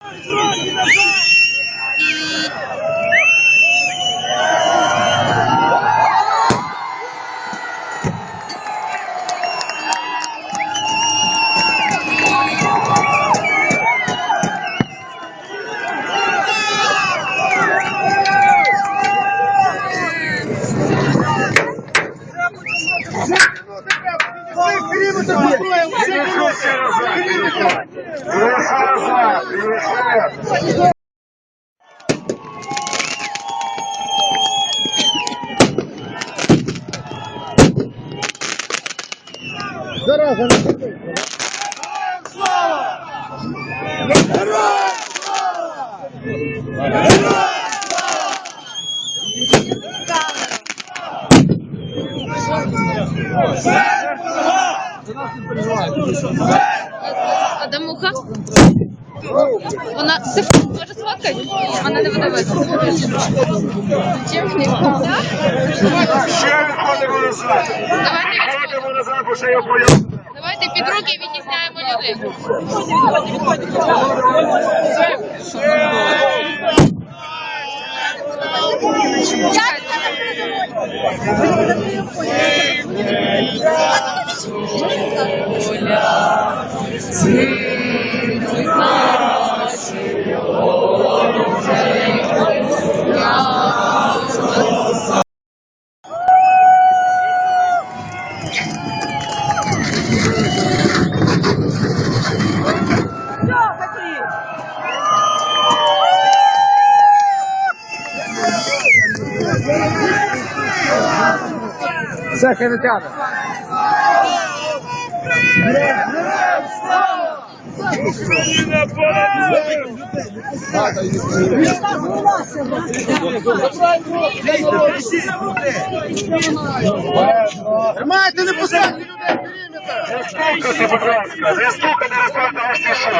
说你的事。А де муха? Вона це може сфоткати? Вона не ні? Ще відходимо назад. Давайте назад, бо ще його поясню. Давайте під руки відтісняємо людей. Все, хай тягне. Тримайте, не пускайте людей! Не стукайте, будь ласка, не стукайте, не ставте ваш тишу.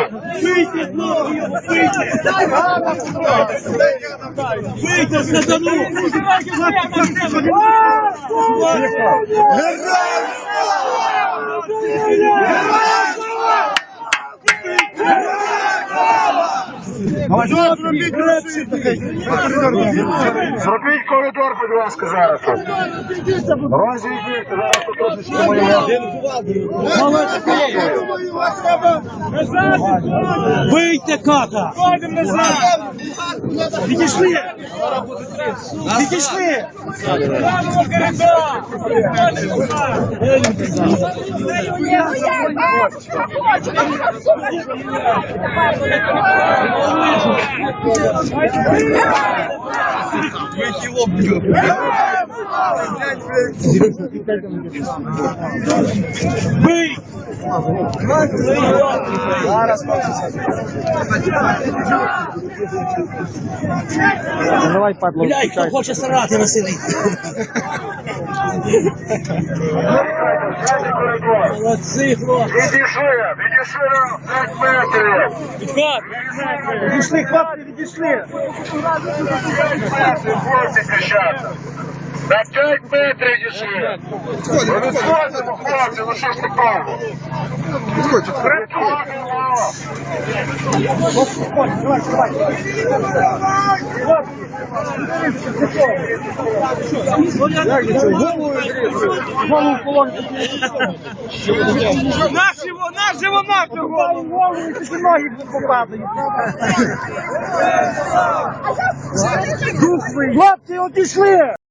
Вийти з сатану! Зробіть коридор, будь ласка, зараз. тут. Розійдіть, зараз тут трошечки ката! Ходимо ката! Відійшли! Відійшли! Бий! Давай, падло, Блядь, хто хоче сарати на селі? Зробіть коридор. Молодці, хлопці! Відійшли, відійшли на 5 метрів. Відход! Відійшли, хлопці, відійшли! Хлопці кричаться. На 5 метрів відійшли. Ви відходимо, хлопці, ну що ж такого? Відходимо. Голову полон. Наші, наші вона Голову, тільки ноги попадають. Хлопці, одійшли!